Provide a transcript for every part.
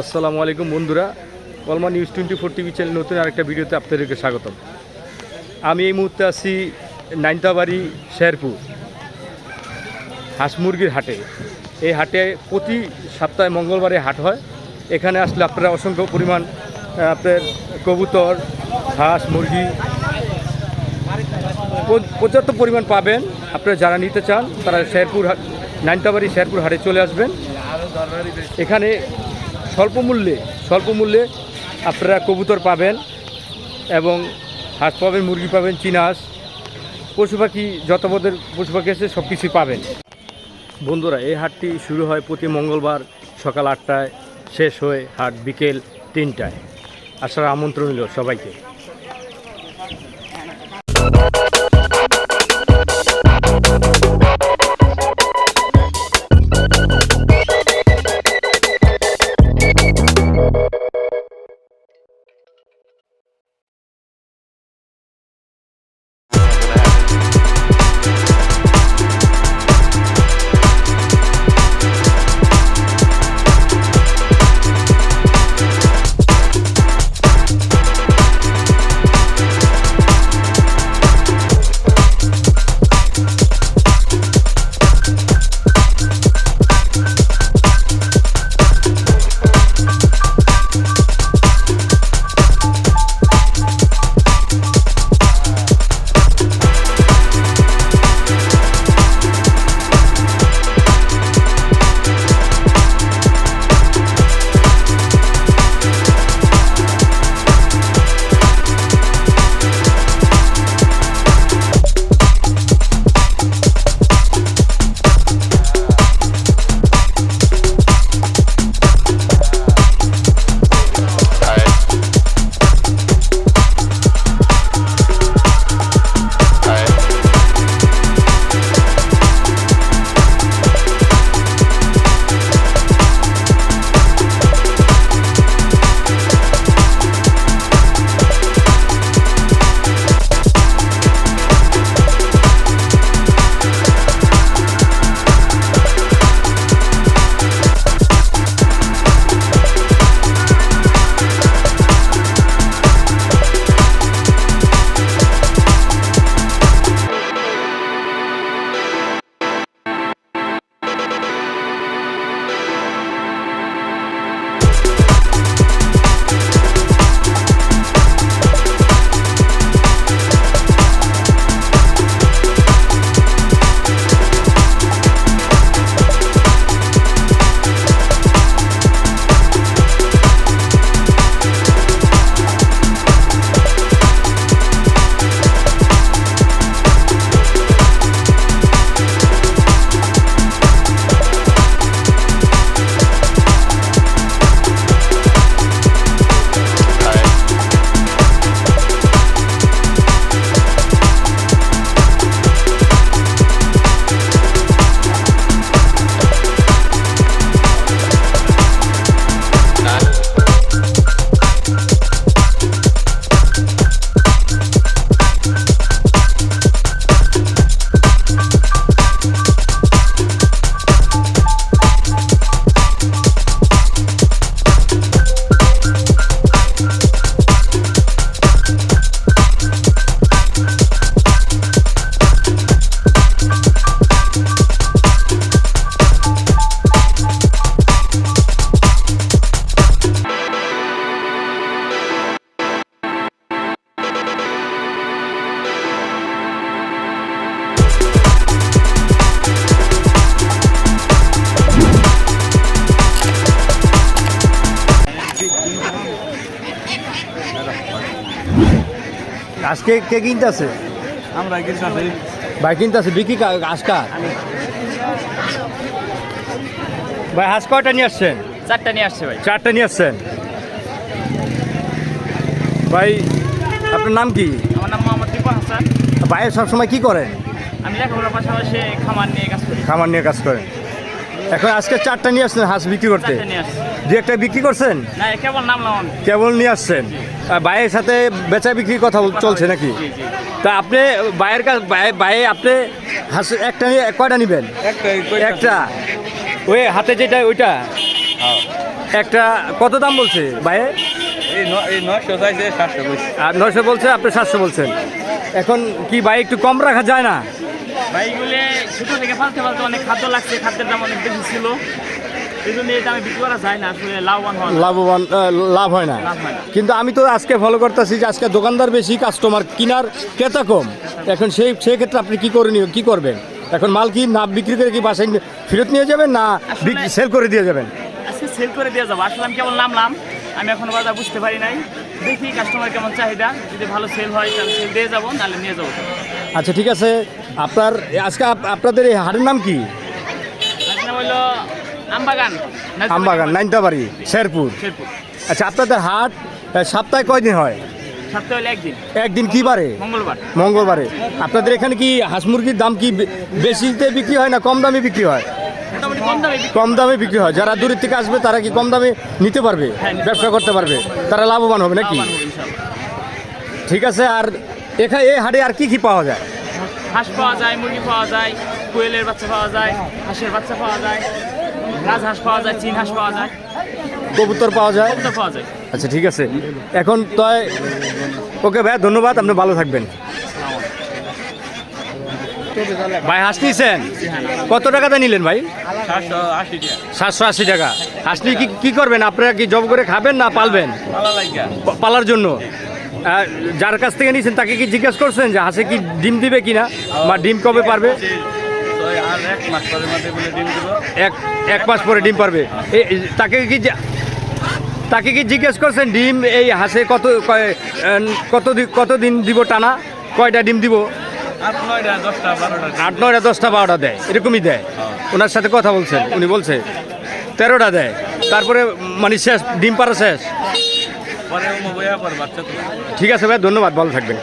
আসসালামু আলাইকুম বন্ধুরা, Kalma news twenty four TV channel নতুন আরেকটা ভিডিওতে আপনাদেরকে স্বাগতম। আমি এই মুহূর্তে আছি নাইনতাবাড়ি, শেরপুর হাঁস মুরগির হাটে। এই হাটে প্রতি সপ্তাহে মঙ্গলবারে হাট হয়। এখানে আসলে আপনারা অসংখ্য পরিমাণ আপনার কবুতর, হাঁস, মুরগি পর্যাপ্ত পরিমাণ পাবেন। আপনারা যারা নিতে চান, তারা শেরপুর নাইনতাবাড়ি শেরপুর হাটে চলে আসবেন। এখানে স্বল্প মূল্যে স্বল্প মূল্যে আপনারা কবুতর পাবেন এবং হাঁস পাবেন, মুরগি পাবেন, চীনা হাঁস, পশু পাখি, যত পদের পশু পাখি আছে সব কিছুই পাবেন। বন্ধুরা, এই হাটটি শুরু হয় প্রতি মঙ্গলবার সকাল আটটায়, শেষ হয়ে হাট বিকেল তিনটায়। আসার আমন্ত্রণ হলো সবাইকে। আজকে কে কিনতে আছে আমরা কিন্তু আছি ভাই কিনতে আছে বিক্রি আজকার ভাই হাঁস কয়টা নিয়ে আসছেন? চারটা নিয়ে আসছে ভাই। চারটা নিয়ে আসছেন? ভাই আপনার নাম কি? আমার নাম মোহাম্মদ রিপন হাসান। ভাইয়ের সবসময় কি করেন? আমি লেখাপড়ার পাশাপাশি খামার নিয়ে কাজ করি। খামার নিয়ে কাজ করেন। এখন আজকে চারটা নিয়ে আসছেন হাঁস বিক্রি করতে? দু একটা বিক্রি করছেন? না কেবল নিয়ে আসছেন? আর ভাইয়ের সাথে বেচা বিক্রির কথা চলছে নাকি? তা আপনি ভাইয়ের কাছ ভাই আপনি হাঁস একটা নিয়ে কয়টা নেবেন? একটা ওই হাতে যেটা ওইটা? একটা কত দাম বলছে ভাই এই ন- এই নয়শো চাইছে সাতশো বলছি। আর নয়শো বলছে আপনি সাতশো বলছেন। এখন কি ভাই একটু কম রাখা যায় না? ভাইগুলো ছোট থেকে ফালতে ফালতে অনেক খাদ্য লাগছে খাদ্যের দাম অনেক বেশি ছিল। লাভবান লাভ হয় না। কিন্তু আমি তো আজকে ফলো করতেছি যে আজকে দোকানদার বেশি কাস্টমার কিনার ক্রেতা কম। এখন সেই সেই ক্ষেত্রে আপনি কি করণীয় কি করবেন? এখন মাল কি না বিক্রি করে কি বাসায় ফেরত নিয়ে যাবেন না সেল করে দিয়ে যাবেন? আজকে সেল করে দিয়ে যাব। আসলে আমি কেবল নামলাম আমি এখনও বাজার বুঝতে পারি নাই। দেখি কাস্টমার কেমন চাহিদা যদি ভালো সেল হয় তাহলে সেল দিয়ে যাব নাহলে নিয়ে যাব। আচ্ছা ঠিক আছে। আপনার আজকে আপনাদের এই হাটের নাম কি? আমবাগান নাইনতাবাড়ি শেরপুর। আচ্ছা আপনাদের হাট সপ্তাহে কয়দিন হয়? একদিন। কি বারে? মঙ্গলবার। মঙ্গলবারে। আপনাদের এখানে কি হাঁস মুরগির দাম কি বেশিতে বিক্রি হয় না কম দামে বিক্রি হয়? কম দামে বিক্রি- হয়। যারা দূরের থেকে আসবে তারা কি কম দামে নিতে পারবে? হ্যাঁ, ব্যবসা করতে পারবে? তারা লাভবান হবে নাকি। ঠিক আছে আর এখানে এই হাটে আর কি কি পাওয়া যায়? হাঁস পাওয়া যায় মুরগি পাওয়া যায় কোয়েলের বাচ্চা পাওয়া যায় হাঁসের বাচ্চা পাওয়া যায় রাজহাঁস পাওয়া যায় চীন হাঁস পাওয়া যায়। কবুতর পাওয়া যায়? কবুতর পাওয়া যায়। আচ্ছা ঠিক আছে। এখন তো ওকে ভাই ধন্যবাদ আপনি ভালো থাকবেন। ভাই হাঁস নিয়েছেন? কত টাকাতে নিলেন ভাই? সাতশো আশি টাকা। হাঁস কি কি করবেন? আপনারা কি জব করে খাবেন না পালবেন? পালার জন্য? যার কাছ থেকে নিয়েছেন তাকে কি জিজ্ঞেস করছেন যে হাঁসে কি ডিম দিবে কিনা বা ডিম কবে পারবে? এক এক মাস পরে ডিম পারবে। তাকে কি তাকে কি জিজ্ঞেস করছেন ডিম এই হাঁসে কত কয়- কত কত দিন দিব টানা? কয়টা ডিম দিব? আট নয়টা দশটা বারোটা দেয়। এরকমই দেয়। ওনার সাথে কথা বলছেন। উনি বলছে তেরোটা দেয়। তারপরে মানে শেষ ডিম পাড়া শেষ। ঠিক আছে ভাই ধন্যবাদ ভালো থাকবেন।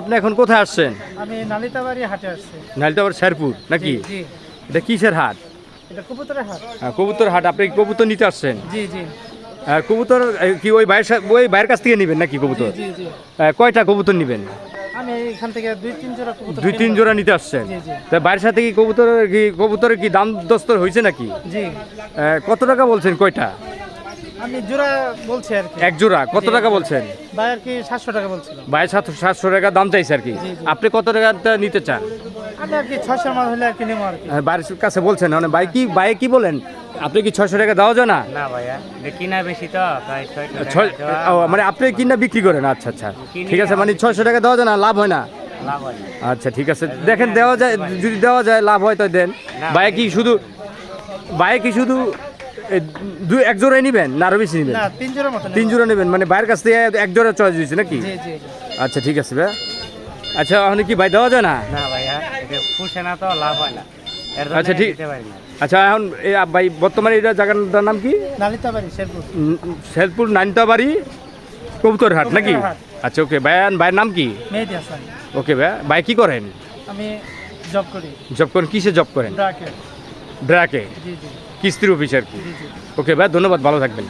আপনি এখন কোথায় আসছেন? আমি নালিতাবাড়ি হাটে আসছি। আবার শেরপুর নাকি? এটা কিসের হাট? এটা কবুতরের হাট। আহ, কবুতর হাট আপনি কি কবুতর নিতে আসছেন? জি জি। আহ, কবুতর কি ওই বাইরের ওই বাইরের কাছ থেকে নেবেন নাকি কবুতর? জি কয়টা কবুতর নেবেন? আমি এখান থেকে দুই তিন জোড়া কবুতর দুই তিন জোড়া নিতে আসছেন। তা বাইরের সাথে কি কবুতরের কি কবুতরের কি দাম দস্তর হয়েছে নাকি? জি। কত টাকা বলছেন কয়টা? আমি জোড়া বলছি আর কি। এক জোড়া কত টাকা বলছেন? ভাই আর কি সাতশো টাকা বলছিল বাইরে সাতশো সাতশো টাকা দাম চাইছে আর কি। আপনি কত টাকাটা নিতে চান? আমি আর কি ছয়শোর মাল হলে আর কি নেব আর কি। আহ, বাইরের কাছে বলছেন মানে ভাই কি ভাই কি বলেন? আপনি কি ছয়শো টাকা দেওয়া যায় না? না ভাইয়া কিনা বেশি তো মানে আপনি কিনা বিক্রি করেন আচ্ছা আচ্ছা। ঠিক আছে মানে ছয়শো টাকা দেওয়া যায় না লাভ হয় না? লাভ আচ্ছা ঠিক আছে দেখেন দেওয়া যায় যদি দেওয়া যায় লাভ হয় তো দেন। ভাই কি শুধু ভাই কি শুধু দুই এক জোড়াই নেবেন না আরও বেশি নেবেন? তিন জোড়ার মতো তিন জোড়া নেবেন মানে বাইরের কাছ থেকে এক জোড়া চয়েস দিয়েছে নাকি। আচ্ছা ঠিক আছে ভাই আচ্ছা এখন কি ভাই দেওয়া যায় না? না ভাইয়া পুষে না তো লাভ হয় না। আচ্ছা, ঠিক- আচ্ছা এখন ভাই বর্তমানে এটা জায়গাটার নাম কি? শেরপুর। উম, শেরপুর নাইনতাবাড়ি কবুতর হাট নাকি আচ্ছা ওকে ভাই ভাইয়ের নাম কি? ওকে ভাই ভাই কি করেন? আমি জব করি। জব করেন কিসে জব করেন? ড্রাকে। জি। কিস্তির অফিস আর কি। ওকে ভাই ধন্যবাদ ভালো থাকবেন।